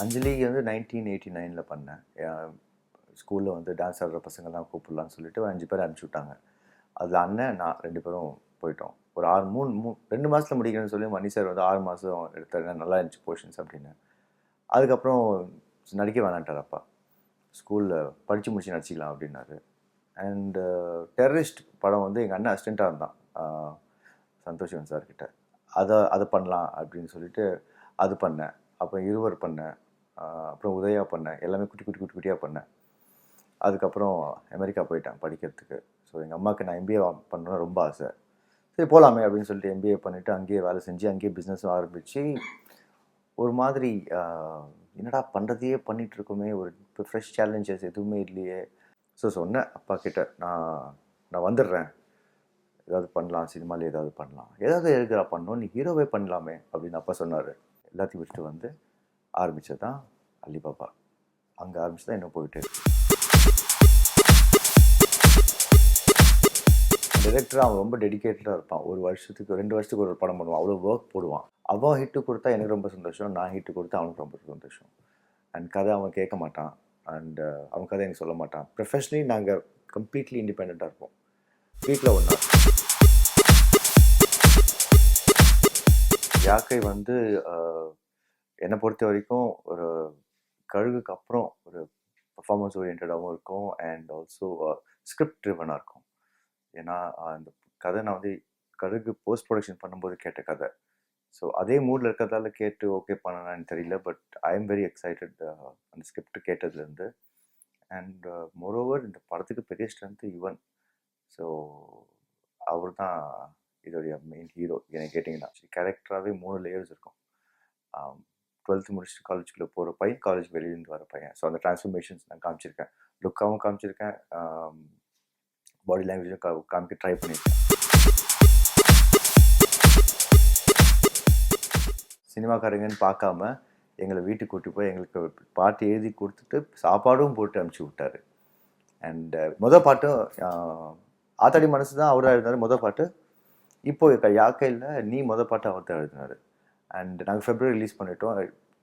அஞ்சலி வந்து nineteen eighty நைனில் பண்ணேன். ஸ்கூலில் வந்து டான்ஸ் ஆடுற பசங்கள்லாம் கூப்பிடலான்னு சொல்லிட்டு ஒரு அஞ்சு பேர் அனுப்பிச்சி விட்டாங்க. அதில் அண்ணன் நான் ரெண்டு பேரும் போயிட்டோம். ஒரு ஆறு மூணு மூ ரெண்டு மாதத்தில் முடிக்கணும்னு சொல்லி மணி சார் வந்து ஆறு மாதம் எடுத்தாங்க. நல்லா இருந்துச்சு போர்ஷன்ஸ் அப்படின்னு. அதுக்கப்புறம் நடிக்க வேணான்ட்டார் அப்பா. ஸ்கூலில் படித்து முடிச்சு நடிச்சிக்கலாம் அப்படின்னாரு. அண்டு டெரரிஸ்ட் uh, படம் வந்து எங்கள் அண்ணன் அசிஸ்டண்ட்டாக இருந்தான். ஆஹ் சார்கிட்ட சார் அதை அதை பண்ணலாம் அப்படின்னு சொல்லிட்டு அது பண்ணேன். அப்புறம் இருவர் பண்ணேன். அப்புறம் உதயா பண்ணேன். எல்லாமே குட்டி குட்டி குட்டி குட்டியாக பண்ணேன். அதுக்கப்புறம் அமெரிக்கா போயிட்டேன் படிக்கிறதுக்கு. ஸோ எங்கள் அம்மாவுக்கு நான் எம்பிஏ பண்ணணும்னு ரொம்ப ஆசை. சரி போகலாமே அப்படின்னு சொல்லிட்டு எம்பிஏ பண்ணிவிட்டு அங்கேயே வேலை செஞ்சு அங்கேயே பிஸ்னஸும் ஆரம்பித்து ஒரு மாதிரி என்னடா பண்ணுறதையே பண்ணிகிட்ருக்கோமே இருக்கோமே. ஒரு இப்போ ஃப்ரெஷ் சேலஞ்சஸ் எதுவுமே இல்லையே. ஸோ சொன்னேன் அப்பா கிட்ட நான் நான் வந்துடுறேன். ஏதாவது பண்ணலாம் சினிமாவில் ஏதாவது பண்ணலாம். ஏதாவது எழுதுகிறா பண்ணணும்? நீ ஹீரோவே பண்ணலாமே. அப்படின்னு அப்பா சொன்னார். எல்லாத்தையும் விட்டுட்டு வந்து ஆரம்பித்தது தான் அலிபாபா. அங்கே ஆரம்பிச்சு தான் இன்னும் போயிட்டு? இருக்கு டிரெக்டர் அவன் ரொம்ப டெடிக்கேட்டடாக இருப்பான். ஒரு வருஷத்துக்கு ரெண்டு வருஷத்துக்கு ஒரு படம் பண்ணுவான் அவ்வளோ ஒர்க் போடுவான். அவன் ஹிட்டு கொடுத்தா எனக்கு ரொம்ப சந்தோஷம். நான் ஹிட்டு கொடுத்தா அவனுக்கு ரொம்ப சந்தோஷம். அண்ட் கதை அவன் கேட்க மாட்டான். அண்ட் uh, அவன் கதை எனக்கு சொல்ல மாட்டான். ப்ரொஃபஷ்னலி நாங்கள் கம்ப்ளீட்லி இண்டிபெண்ட்டாக இருப்போம். வீட்டில் ஒன்றா யாக்கை வந்து uh, என்னை பொறுத்த வரைக்கும் ஒரு கழுகுக்கு அப்புறம் ஒரு பர்ஃபார்மன்ஸ் ஓரியன்டாகவும் இருக்கும். அண்ட் ஆல்சோ ஸ்கிரிப்ட் ட்ரிவனாக இருக்கும். ஏன்னா அந்த கதை நான் வந்து கழுகு போஸ்ட் ப்ரொடக்ஷன் பண்ணும்போது கேட்ட கதை. ஸோ அதே மூடில் இருக்கிறதால கேட்டு ஓகே பண்ணலான்னு தெரியல. But I am very excited அந்த ஸ்கிரிப்ட் கேட்டதுலேருந்து. அண்ட் மோரோவர் இந்த படத்துக்கு பெரிய ஸ்ட்ரென்த்து யுவன். ஸோ அவர் தான் இதோடைய மெயின் ஹீரோ என்னை கேட்டிங்கன்னா. கேரக்டராகவே மூணு லேயர்ஸ் இருக்கும். டுவெல்த்து முடிச்சுட்டு காலேஜுக்குள்ளே போகிற பையன் காலேஜ் வெளியிலேருந்து வர பையன். ஸோ அந்த டிரான்ஸ்ஃபர்மேஷன்ஸ் நான் காமிச்சிருக்கேன். லுக்காகவும் காமிச்சிருக்கேன். பாடி லாங்குவேஜும் கா காமிக்க ட்ரை பண்ணியிருக்கேன் சினிமாக்காரங்கன்னு பார்க்காம எங்களை வீட்டுக்கு கூட்டி போய் எங்களுக்கு பாட்டு எழுதி கொடுத்துட்டு சாப்பாடும் போட்டு அனுப்பிச்சி விட்டாரு. அண்ட் மொதல் பாட்டும் ஆத்தாடி மனசு தான் அவராக இருந்தார் மொதல் பாட்டு இப்போ யாக்கையில் நீ மொதல் பாட்டு அவர் தான் எழுதினார். அண்ட் நாங்கள் ஃபெப்ரவரி ரிலீஸ் பண்ணிட்டோம்.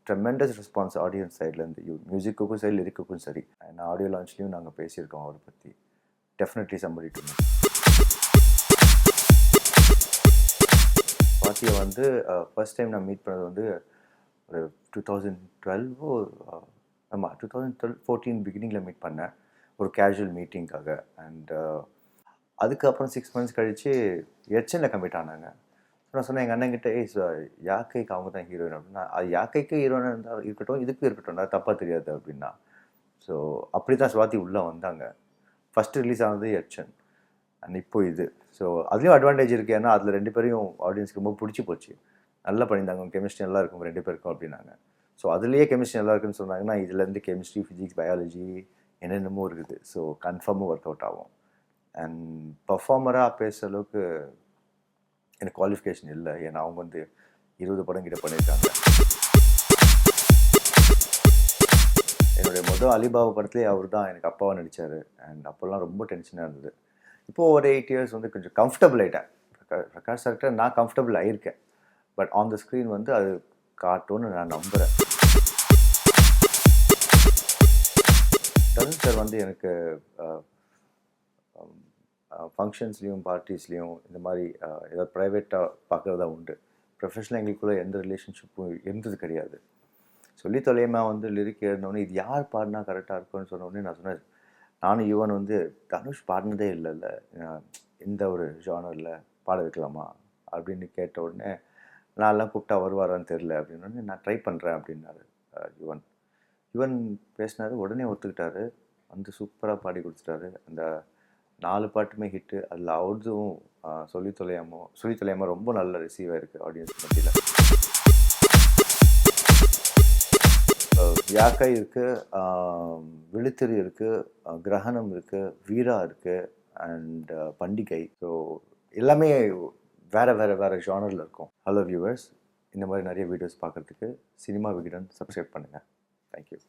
ட்ரெமெண்டஸ் ரெஸ்பான்ஸ் ஆடியன்ஸ் சைட்லேருந்து மியூசிக்குக்கும் சரி லிரிக்குக்கும் சரி. அண்ட் ஆடியோ லான்ச்லேயும் நாங்கள் பேசியிருக்கோம் அவரை பற்றி டெஃபினெட்லி சம்படி டு பாட்டியை வந்து uh, ஃபர்ஸ்ட் டைம் நான் மீட் பண்ணது வந்து ஒரு டூ தௌசண்ட் டுவெல்வோ ஆமாம் டூ தௌசண்ட் டுவெல் ஃபோர்டீன் பிகினிங்கில் மீட் பண்ணேன். ஒரு கேஷுவல் மீட்டிங்காக அண்ட் அதுக்கப்புறம் சிக்ஸ் மந்த்ஸ் கழித்து எச்சனில் கம்மிட் ஆனாங்க. நான் சொன்னேன் எங்கள் அண்ணன்கிட்ட ஏய் யாக்கைக்கு அவங்க தான் ஹீரோயின் அப்படின்னா அது யாக்கைக்கு ஹீரோயின் இருந்தால் இருக்கட்டும் இதுக்கு இருக்கட்டும் நான் தப்பாக தெரியாது அப்படின்னா. ஸோ அப்படி தான் சுவாதி உள்ளே வந்தாங்க. ஃபஸ்ட்டு ரிலீஸ் ஆனது யட்சன் அண்ட் இப்போ இது. ஸோ அதுலேயும் அட்வான்டேஜ் இருக்குது ஏன்னா அதில் ரெண்டு பேரையும் ஆடியன்ஸ்க்கு ரொம்ப பிடிச்சி போச்சு. நல்லா பண்ணியிருந்தாங்க. கெமிஸ்ட்ரி நல்லா இருக்கும். ரெண்டு பேருக்கும் அப்படின்னாங்க. ஸோ அதுலேயே கெமிஸ்ட்ரி நல்லா இருக்குன்னு சொன்னாங்கன்னா இதுலேருந்து கெமிஸ்ட்ரி ஃபிசிக்ஸ் பயாலஜி என்னென்னமோ இருக்குது. ஸோ கன்ஃபார்மும் ஒர்க் அவுட் ஆகும் அண்ட் பர்ஃபார்மராக பேசுகிற அளவுக்கு எனக்கு குவாலிஃபிகேஷன் இல்லை. ஏன்னா அவங்க வந்து இருபது படம் கிட்ட பண்ணியிருக்காங்க என்னுடைய மொதல் அலிபாபா படத்துலேயே அவர் தான் எனக்கு அப்பாவை நடித்தார் அண்ட் அப்போல்லாம் ரொம்ப டென்ஷனாக இருந்தது. இப்போது ஒரு எயிட் இயர்ஸ் வந்து கொஞ்சம் கம்ஃபர்டபுள் ஆகிட்டேன் பிரகா- பிரகாஷ் சார்கிட்ட நான் கம்ஃபர்டபுள் ஆகியிருக்கேன் பட் ஆன் த ஸ்க்ரீன் வந்து அது காட்டும்னு நான் நம்புகிறேன் தருண் சார் வந்து எனக்கு ஃபங்க்ஷன்ஸ்லேயும் பார்ட்டிஸ்லேயும் இந்த மாதிரி ஏதாவது ப்ரைவேட்டாக பார்க்குறதா உண்டு. ப்ரொஃபஷனல் எங்களுக்குள்ளே எந்த ரிலேஷன்ஷிப்பும் இருந்தது கிடையாது. சொல்லி தொலையமா வந்து லிரிக் எழுதினோடனே இது யார் பாடினா கரெக்டாக இருக்கும்னு சொன்னோடனே நான் சொன்னேன் நானும் யுவன் வந்து தனுஷ் பாடினதே இல்லைல்ல. இந்த ஒரு ஜானரில் பாட வைக்கலாமா? அப்படின்னு கேட்ட உடனே நான்லாம் கூப்பிட்டா வருவாரான்னு தெரில அப்படின்னு நான் ட்ரை பண்ணுறேன் அப்படின்னாரு யுவன். யுவன் பேசினார் உடனே ஒத்துக்கிட்டாரு. வந்து சூப்பராக பாடி கொடுத்துட்டாரு. அந்த நாலு பாட்டுமே ஹிட்டு அதில் அவுட்ஸும் சொல்லி தொலையாமோ சொல்லி தொலையாமோ ரொம்ப நல்ல ரிசீவ் ஆயிருக்கு ஆடியன்ஸ் மத்தியில். யாக்கை இருக்குது விழுத்திரி இருக்குது கிரகணம் இருக்குது வீரா இருக்குது அண்ட் பண்டிகை. ஸோ எல்லாமே வேறு வேறு வேறு ஜானரில் இருக்கும். ஹலோ வியூவர்ஸ் இந்த மாதிரி நிறைய வீடியோஸ் பார்க்குறதுக்கு சினிமா விகிடன் சப்ஸ்கிரைப் பண்ணுங்கள் தேங்க்யூ